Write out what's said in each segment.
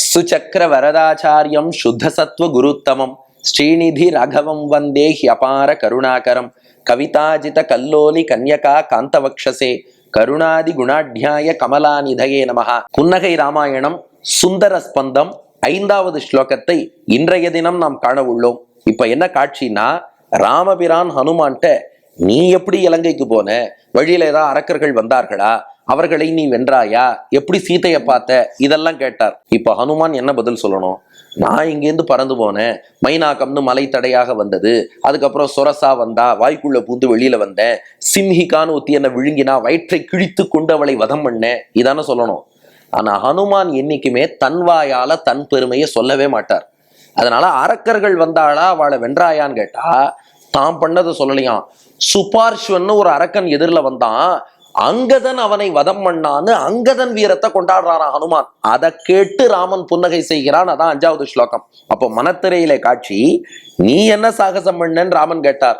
சுச்சக்கர வரதாச்சாரியம் சுத்த குருத்தமம். ஸ்ரீநிதி ராகவம் வந்தே ஹியபார கருணாகரம். கவிதாஜித கல்லோலி கன்யகா காந்தவக்ஷசே. கருணாதி குணாட்யாய கமலாநிதயே நமகா புன்னகை ராமாயணம் சுந்தர ஸ்பந்தம் ஐந்தாவது ஸ்லோகத்தை இன்றைய தினம் நாம் காண உள்ளோம். இப்ப என்ன காட்சினா ராமபிரான் ஹனுமான்ட்ட நீ எப்படி இலங்கைக்கு போன? வழியில ஏதாவது அரக்கர்கள் வந்தார்களா? அவர்களை நீ வென்றாயா? எப்படி சீதையை பார்த்த? இதெல்லாம் கேட்டார். இப்ப ஹனுமான் என்ன பதில் சொல்லணும்? நான் இங்கேருந்து பறந்து போனேன். மைனாக்கம்னு மலை தடையாக வந்தது. அதுக்கப்புறம் சொரசா வந்தா வாய்க்குள்ள பூந்து வெளியில வந்தேன். சிம்ஹிகான்னு ஒத்தி என்ன விழுங்கினா வயிற்றை கிழித்து கொண்டு அவளை வதம் பண்ணேன். இதானே சொல்லணும். ஆனா ஹனுமான் என்னைக்குமே தன் வாயால தன் பெருமையை சொல்லவே மாட்டார். அதனால அரக்கர்கள் வந்தாளா அவளை வென்றாயான்னு கேட்டா தான் பண்ணதை சொல்லலையாம். சுபார்ஷ்வன்னு ஒரு அரக்கன் எதிரில் வந்தான். அங்கதன் அவனை வதம் பண்ணான்னு அங்கதன் வீரத்தை கொண்டாடுறாராம் ஹனுமான். அதை கேட்டு ராமன் புன்னகை செய்கிறான். அதான் அஞ்சாவது ஸ்லோகம். அப்போ மனத்திரையிலே காட்சி நீ என்ன சாகசம் பண்ணன்னு ராமன் கேட்டார்.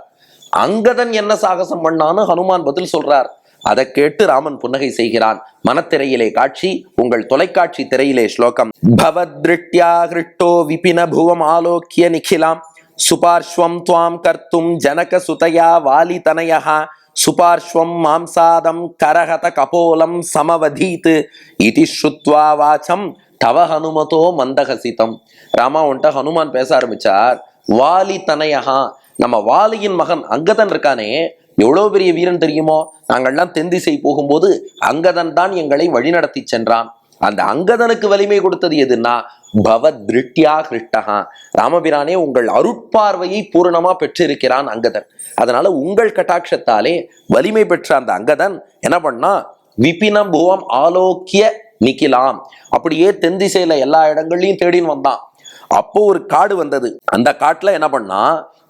அங்கதன் என்ன சாகசம் பண்ணான்னு ஹனுமான் பதில் சொல்றார். அதை கேட்டு ராமன் புன்னகை செய்கிறான். மனத்திரையிலே காட்சி உங்கள் தொலைக்காட்சி திரையிலே ஸ்லோகம். பவத்ருஷ்டியா ஹிருஷ்டோ விபின புவம் ஆலோக்கிய நிখিலாம் சுபார்ஷ்வம் துவாம் கர்த்தும் ஜனக சுதையா வாலிதனயா சுபார்ஷ்வம் மாம்சாதம் கரகத கபோலம் சமவதீத் இது ஸ்ருத்வா வாச்சம் தவ ஹனுமதோ மந்தகசிதம் ராமா உன்ட்ட ஹனுமான் பேச ஆரம்பிச்சார் வாலி தனயஹா நம்ம வாலியின் மகன் அங்கதன் இருக்கானே எவ்வளோ பெரிய வீரன் தெரியுமோ? நாங்கள்லாம் தெந்திசை போகும்போது அங்கதன் தான் எங்களை வழிநடத்தி சென்றான்। அந்த அங்கதனுக்கு வலிமை கொடுத்தது எதுன்னா பவத்ருஷ்டியா கிருஷ்டகா ராமபிரானே உங்கள் அருட்பார்வையை பூரணமா பெற்றிருக்கிறான் அங்கதன். அதனால உங்கள் கட்டாட்சத்தாலே வலிமை பெற்ற அந்த அங்கதன் என்ன பண்ணா விபினம் புவம் ஆலோக்கிய நிக்கலாம் அப்படியே தென் திசையில எல்லா இடங்கள்லையும் தேடின்னு வந்தான். அப்போ ஒரு காடு வந்தது. அந்த காட்டுல என்ன பண்ணா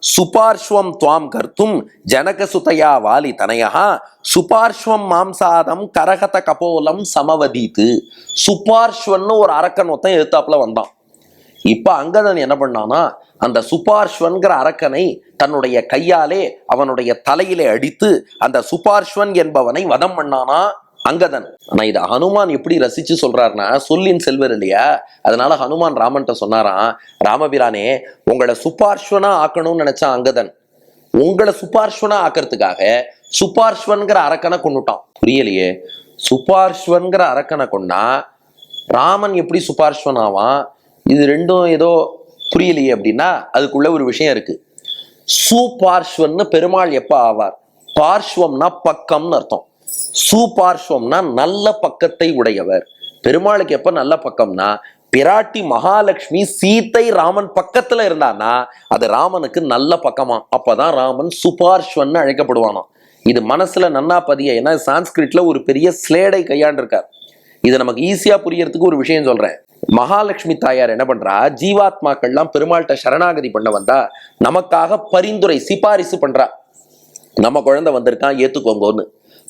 சுபார்ஷ்வம் துவாம் கர்த்தும் ஜனகசுதையா வாலி தனயா சுபார்ஷ்வம் மாம்சாதம் கரகத கபோலம் சமவதீத்து. சுபார்ஷ்வன்னு ஒரு அரக்கன் ஒருத்தன் எழுத்தாப்புல வந்தான். இப்ப அங்கதன் என்ன பண்ணானா அந்த சுபார்ஷ்வன்கிற அரக்கனை தன்னுடைய கையாலே அவனுடைய தலையிலே அடித்து அந்த சுபார்ஷ்வன் என்பவனை வதம் பண்ணானா அங்கதன். ஆனா இதை ஹனுமான் எப்படி ரசிச்சு சொல்றாருன்னா சொல்லின் செல்வர் இல்லையா? அதனால ஹனுமான் ராமன்ட்ட சொன்னாராம் ராமபிரானே உங்களை சுபார்ஷ்வனா ஆக்கணும்னு நினைச்சான் அங்கதன். உங்களை சுபார்ஷ்வனா ஆக்கிறதுக்காக சுபார்ஷ்வன்கிற அரக்கனை கொண்டுட்டான் புரியலையே? சுபார்ஷ்வன்கிற அரக்கனை கொண்டா ராமன் எப்படி சுபார்ஷ்வன் ஆவான்? இது ரெண்டும் ஏதோ புரியலையே அப்படின்னா அதுக்குள்ள ஒரு விஷயம் இருக்கு. சுபார்ஷ்வன்னு பெருமாள் எப்ப ஆவார்? பார்ஷ்வம்னா பக்கம்னு அர்த்தம். சுபார்ஷ்வம்னா நல்ல பக்கத்தை உடையவர். பெருமாளுக்கு எப்ப நல்ல பக்கம்னா பிராட்டி மகாலட்சுமி சீத்தை ராமன் பக்கத்துல இருந்தானா அது ராமனுக்கு நல்ல பக்கமா. அப்பதான் ராமன் சுபார்ஷ்வன்னு அழைக்கப்படுவானோ இது மனசுல நன்னா பதிய ஏன்னா சான்ஸ்கிரிட்ல ஒரு பெரிய ஸ்லேடை கையாண்டிருக்கார். இது நமக்கு ஈஸியா புரியறதுக்கு ஒரு விஷயம் சொல்றேன். மகாலட்சுமி தாயார் என்ன பண்றா ஜீவாத்மாக்கள்லாம் பெருமாள்கிட்ட சரணாகதி பண்ண வந்தா நமக்காக பரிந்துரை சிபாரிசு பண்றா. நம்ம குழந்தை வந்திருக்கான் ஏத்துக்கோங்கன்னு.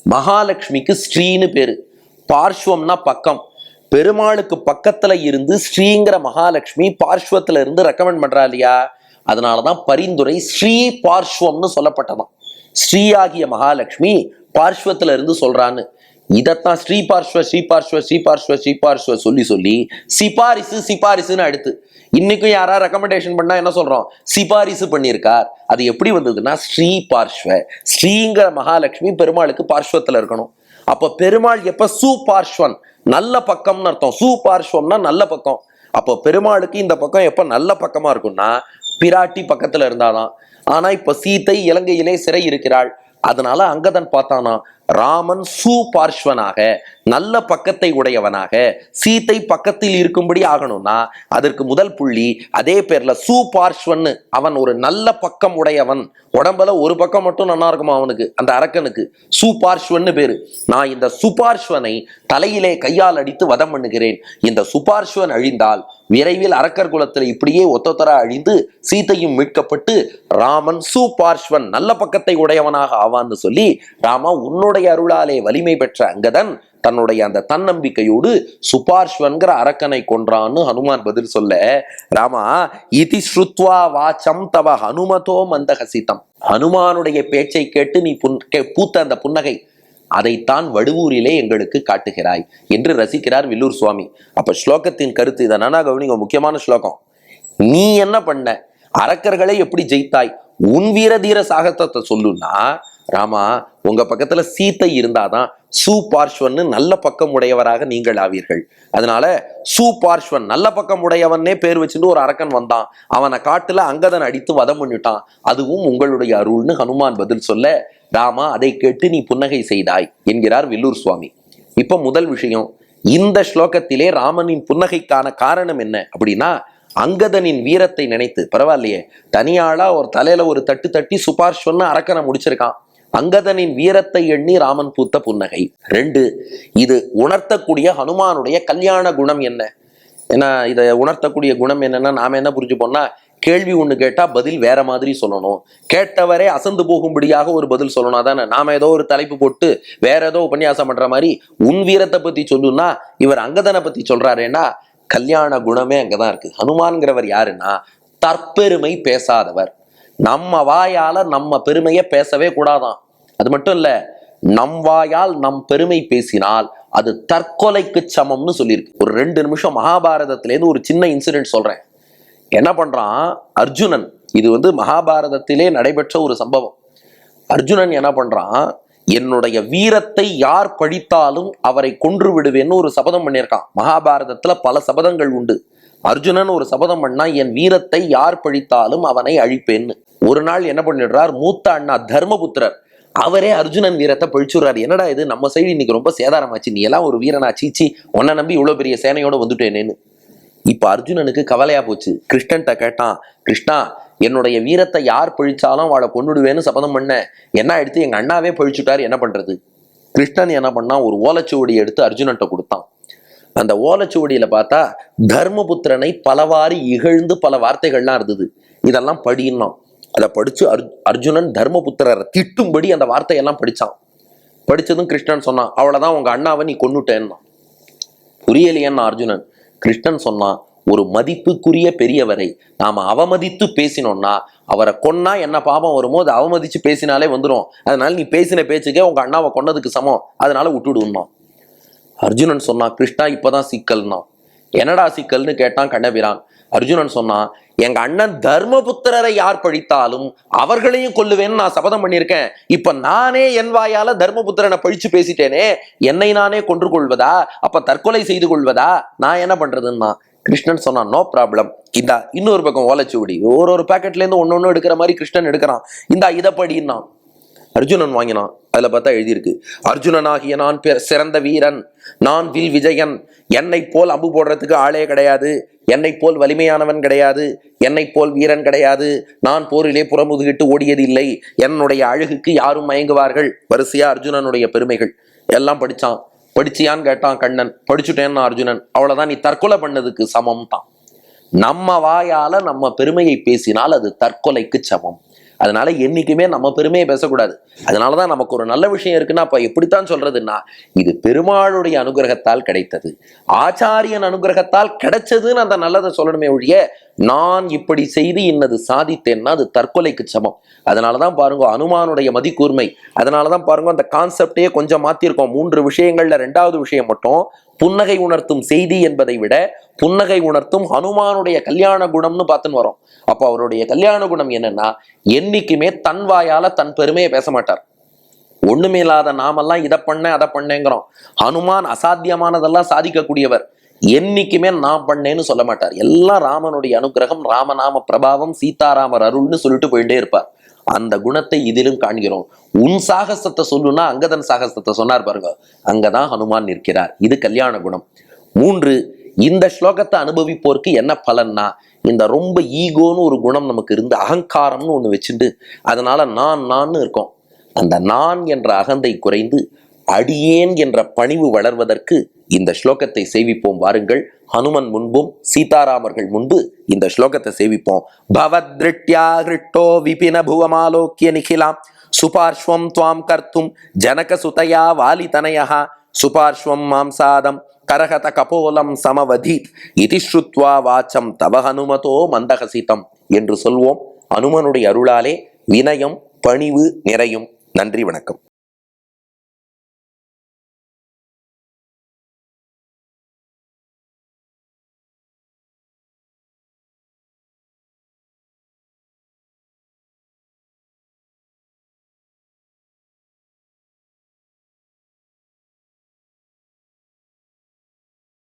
மகாலட்சுமிக்கு ஸ்ரீன்னு பேரு. பார்ஷ்வம்னா பக்கம். பெருமாளுக்கு பக்கத்துல இருந்து ஸ்ரீங்கிற மகாலட்சுமி பார்ஷ்வத்துல இருந்து ரெக்கமெண்ட் பண்றா இல்லையா? அதனாலதான் பரிந்துரை ஸ்ரீ பார்ஷ்வம்னு சொல்லப்பட்டதாம். ஆகிய மகாலட்சுமி பார்ஷ்வத்துல இருந்து சொல்றான்னு. இதத்தான் ஸ்ரீபார்ஸ்வ ஸ்ரீபார்ஸ்வ ஸ்ரீபார்ஸ்வ ஸ்ரீபார்ஸ்வ சொல்லி சொல்லி சிபாரிசு சிபாரிசுன்னு அடுத்து. இன்னைக்கும் யாரா ரெக்கமெண்டேஷன் பண்ணா என்ன சொல்றோம்? சிபாரிசு பண்ணியிருக்கார். அது எப்படி வந்ததுன்னா ஸ்ரீ பார்ஷ்வ ஸ்ரீங்கிற மகாலட்சுமி பெருமாளுக்கு பார்ஷ்வத்துல இருக்கணும். அப்ப பெருமாள் எப்ப சுபார்ஷ்வன்? நல்ல பக்கம்னு அர்த்தம். சுபார்ஸ்வம்னா நல்ல பக்கம். அப்போ பெருமாளுக்கு இந்த பக்கம் எப்ப நல்ல பக்கமா இருக்கும்னா பிராட்டி பக்கத்துல இருந்தாதான். ஆனா இப்ப சீத்தை இலங்கையிலே சிறை இருக்கிறாள். அதனால அங்கதன் பார்த்தானா? ராமன் சுபார்ஷ்வனாக நல்ல பக்கத்தை உடையவனாக சீத்தை பக்கத்தில் இருக்கும்படி ஆகணும்னா அதற்கு முதல் புள்ளி அதே பேர்ல சுபார்ஷ்வன்னு அவன் ஒரு நல்ல பக்கம் உடையவன். உடம்புல ஒரு பக்கம் மட்டும் நல்லா இருக்குமா அவனுக்கு? அந்த அரக்கனுக்கு. சுபார்ஷ்வன்னு பேரு. நான் இந்த சுபார்ஷ்வனை தலையிலே கையால் அடித்து வதம் பண்ணுகிறேன். இந்த சுபார்ஷ்வன் அழிந்தால் விரைவில் அரக்கர் குலத்தில் இப்படியே ஒத்தொத்தரா அழிந்து சீத்தையும் மீட்கப்பட்டு ராமன் சுபார்ஷ்வன் நல்ல பக்கத்தை உடையவனாக ஆவான்னு சொல்லி ராமா உன்னோட உன்னுடைய அருளாலே வலிமை பெற்ற அங்கதன் தன்னுடைய அந்த தன்னம்பிக்கையோடு சுபார்ஷ்வன்கிற அரக்கனை கொன்றான்னு ஹனுமான் பதில் சொல்ல ராமா இதி ஸ்ருத்வா வாச்சம் தவ ஹனுமதோ மந்தகசிதம் ஹனுமானுடைய பேச்சை கேட்டு நீ புன் பூத்த அந்த புன்னகை அதைத்தான் வடுவூரிலே எங்களுக்கு காட்டுகிறாய் என்று ரசிக்கிறார் வில்லூர் சுவாமி. அப்ப ஸ்லோகத்தின் கருத்து இதை நானா கவனிங்க முக்கியமான ஸ்லோகம். நீ என்ன பண்ண? அரக்கர்களை எப்படி ஜெயித்தாய்? உன் வீரதீர சாகசத்தை சொல்லுன்னா ராமா உங்க பக்கத்துல சீத்தை இருந்தாதான் சூபார்ஷ்வன் நல்ல பக்கம் உடையவராக நீங்கள் ஆவீர்கள். அதனால சூபார்ஷ்வன் நல்ல பக்கம் உடையவன்னே பேர் வச்சுட்டு ஒரு அரக்கன் வந்தான். அவனை காட்டுல அங்கதன் அடித்து வதம் பண்ணிட்டான். அதுவும் உங்களுடைய அருள்னு ஹனுமான் பதில் சொல்ல ராமா அதை கேட்டு நீ புன்னகை செய்தாய் என்கிறார் வில்லூர் சுவாமி. இப்ப முதல் விஷயம் இந்த ஸ்லோகத்திலே ராமனின் புன்னகைக்கான காரணம் என்ன அப்படின்னா அங்கதனின் வீரத்தை நினைத்து பரவாயில்லையே தனியாளா ஒரு தலையில ஒரு தட்டு தட்டி சுபார்ஷ்வன்னு அரக்கனை முடிச்சிருக்கான். அங்கதனின் வீரத்தை எண்ணி ராமன் பூத்த புன்னகை. ரெண்டு இது உணர்த்தக்கூடிய ஹனுமானுடைய கல்யாண குணம் என்ன? ஏன்னா இதை உணர்த்தக்கூடிய குணம் என்னன்னா நாம என்ன புரிஞ்சுப்போம்னா கேள்வி ஒன்று கேட்டால் பதில் வேற மாதிரி சொல்லணும். கேட்டவரே அசந்து போகும்படியாக ஒரு பதில் சொல்லணும். அதானே? நாம ஏதோ ஒரு தலைப்பு போட்டு வேற ஏதோ உபன்யாசம் பண்ற மாதிரி உன் வீரத்தை பத்தி சொல்லுன்னா இவர் அங்கதனை பத்தி சொல்றாருன்னா கல்யாண குணமே அங்கதான் இருக்கு. ஹனுமான்கிறவர் யாருன்னா தற்பெருமை பேசாதவர். நம்ம வாயால நம்ம பெருமையை பேசவே கூடாதான். அது மட்டும் இல்ல நம் வாயால் நம் பெருமை பேசினால் அது தற்கொலைக்கு சமம்னு சொல்லியிருக்கு. ஒரு ரெண்டு நிமிஷம் மகாபாரதத்திலேருந்து ஒரு சின்ன இன்சிடென்ட் சொல்றேன். என்ன பண்றான்? அர்ஜுனன். இது வந்து மகாபாரதத்திலே நடைபெற்ற ஒரு சம்பவம். அர்ஜுனன் என்ன பண்றான்? என்னுடைய வீரத்தை யார் பழித்தாலும் அவரை கொன்று விடுவேன்னு ஒரு சபதம் பண்ணியிருக்கான். மகாபாரதத்துல பல சபதங்கள் உண்டு. அர்ஜுனன் ஒரு சபதம் பண்ணா என் வீரத்தை யார் பழித்தாலும் அவனை அழிப்பேன்னு. ஒரு நாள் என்ன பண்ணிடுறார்? மூத்த அண்ணா தர்மபுத்திரர். அவரே அர்ஜுனன் வீரத்தை பழிச்சுடுறாரு. என்னடா இது? நம்ம சைடு இன்னைக்கு ரொம்ப சேதாரமாச்சு. நீ எல்லாம் ஒரு வீரனா? சீச்சி உன்னை நம்பி இவ்வளோ பெரிய சேனையோட வந்துட்டேனேன்னு. இப்போ அர்ஜுனனுக்கு கவலையா போச்சு. கிருஷ்ணன்ட்ட கேட்டான் கிருஷ்ணா என்னுடைய வீரத்தை யார் பழிச்சாலும் அவளை கொண்டுடுவேன்னு சபதம் பண்ண. என்ன எடுத்து எங்க அண்ணாவே பழிச்சுட்டாரு? என்ன பண்றது? கிருஷ்ணன் என்ன பண்ணான்? ஒரு ஓலைச்சுவடி எடுத்து அர்ஜுனன்ட்ட கொடுத்தான். அந்த ஓலைச்சுவடியில பார்த்தா தர்மபுத்திரனை பலவாறு இகழ்ந்து பல வார்த்தைகள்லாம் இருந்தது. இதெல்லாம் படியினோம் அதை படித்து அர் அர்ஜுனன் தர்மபுத்திரரை திட்டும்படி அந்த வார்த்தையெல்லாம் படித்தான் படித்ததும் கிருஷ்ணன் சொன்னான் அவ்வளோதான் உங்கள் அண்ணாவை நீ கொண்டுட்டேன்னா புரியலையேன்னா அர்ஜுனன் கிருஷ்ணன் சொன்னான் ஒரு மதிப்புக்குரிய பெரியவரை நாம் அவமதித்து பேசினோம்னா அவரை கொன்னா என்ன பாபம் வருமோ அதை அவமதித்து பேசினாலே வந்துடும் அதனால நீ பேசின பேச்சுக்கே உங்கள் அண்ணாவை கொன்னதுக்கு சமம். அதனால விட்டுடுவோம் அர்ஜுனன் சொன்னான் கிருஷ்ணா இப்போதான் சிக்கல்னா. என்னடா சிக்கல்னு? கேட்டான் கண்ணபிரான். அர்ஜுனன் சொன்னான் எங்க அண்ணன் தர்மபுத்திரரை யார் பழித்தாலும் அவர்களையும் கொல்லுவேன்னு நான் சபதம் பண்ணியிருக்கேன். இப்ப நானே என் வாயால தர்மபுத்திரனை பழிச்சு பேசிட்டேனே என்னை நானே கொன்று கொள்வதா? அப்ப தற்கொலை செய்து கொள்வதா? நான் என்ன பண்றதுன்னா கிருஷ்ணன் சொன்னான் நோ ப்ராப்ளம். இந்தா இன்னொரு பக்கம் ஓலைச்சுவடி. ஒரு ஒரு பாக்கெட்ல இருந்து ஒன்று எடுக்கிற மாதிரி கிருஷ்ணன் எடுக்கிறான். இந்தா இதை படின்னா அர்ஜுனன் வாங்கினான். அதில் பார்த்தா எழுதியிருக்கு அர்ஜுனனாகிய நான் பெ- சிறந்த வீரன். நான் வில் விஜயன். என்னை போல் அம்பு போடுறதுக்கு ஆளே கிடையாது. என்னை போல் வலிமையானவன் கிடையாது. என்னை போல் வீரன் கிடையாது. நான் போரிலே புறமுதுகிட்டு ஓடியது இல்லை என்னுடைய அழகுக்கு யாரும் மயங்குவார்கள். வரிசையா அர்ஜுனனுடைய பெருமைகள். எல்லாம் படிச்சான். படிச்சியான்னு கேட்டான் கண்ணன். படிச்சுட்டேன்னா அர்ஜுனன். அவ்வளவுதான். நீ தற்கொலை பண்ணதுக்கு சமம் தான் நம்ம வாயால நம்ம பெருமையை பேசினால் அது தற்கொலைக்கு சமம். அதனால என்னைக்குமே நம்ம பெருமையை பேசக்கூடாது. அதனாலதான் நமக்கு ஒரு நல்ல விஷயம் இருக்குன்னா அப்ப எப்படித்தான் சொல்றதுன்னா இது பெருமாளுடைய அனுகிரகத்தால் கிடைத்தது. ஆச்சாரியன் அனுகிரகத்தால் கிடைச்சதுன்னு அந்த நல்லதை சொல்லணுமே ஒழிய நான் இப்படி செய்து இன்னது சாதித்தேன்னா அது தற்கொலைக்கு சமம். அதனாலதான் பாருங்க அனுமானுடைய மதிக்கூர்மை. அதனாலதான் பாருங்க அந்த கான்செப்டே கொஞ்சம் மாத்திருக்கோம். மூன்று விஷயங்கள்ல ரெண்டாவது விஷயம் மட்டும் புன்னகை உணர்த்தும் செய்தி என்பதை விட புன்னகை உணர்த்தும் ஹனுமானுடைய கல்யாண குணம்னு பார்த்துன்னு வரோம். அப்போ அவருடைய கல்யாண குணம் என்னன்னா என்னைக்குமே தன் வாயால தன் பெருமையை பேச மாட்டார். ஒண்ணுமே இல்லாத நாமெல்லாம் இதை பண்ணேன் அதை பண்ணேங்கிறோம். ஹனுமான் அசாத்தியமானதெல்லாம் சாதிக்கக்கூடியவர். என்னைக்குமே நான் பண்ணேன்னு சொல்ல மாட்டார். எல்லாம் ராமனுடைய அனுகிரகம் ராமநாம பிரபாவம் சீதாராமர் அருள்னு சொல்லிட்டு போயிட்டே இருப்பார். அந்த குணத்தை இதிலும் காண்கிறோம். உன் சாகசத்தை சொல்லுனா அங்கதன் சாகசத்தை சொன்னார் பாருங்க. அங்கதான் ஹனுமான் நிற்கிறார். இது கல்யாண குணம். மூன்று இந்த ஸ்லோகத்தை அனுபவிப்போருக்கு என்ன பலன்னா இந்த ரொம்ப ஈகோன்னு ஒரு குணம் நமக்கு இருந்து அகங்காரம்னு ஒன்று வச்சுட்டு அதனால நான் நான்னு இருக்கோம். அந்த நான் என்ற அகந்தை குறைந்து அடியேன் என்ற பணிவு வளர்வதற்கு இந்த ஸ்லோகத்தை சேவிப்போம். வாருங்கள் ஹனுமன் முன்பும் சீதாராமர்கள் முன்பு இந்த ஸ்லோகத்தை சேவிப்போம். பவத்ருட்யா ஹிருட்டோ விபின புவமாலோக்கிய நிகிலாம் சுபார்ஷ்வம் துவாம் கர்த்தும் ஜனக சுதயா வாலிதனயா சுபார்ஷ்வம் மாம்சாதம் கரகத கபோலம் சமவதீத். இதி ஸ்ருத்வா வாச்சம் தவ ஹனுமதோ மந்தகசிதம் என்று சொல்வோம். அனுமனுடைய அருளாலே வினயம் பணிவு நிறையும். நன்றி வணக்கம்.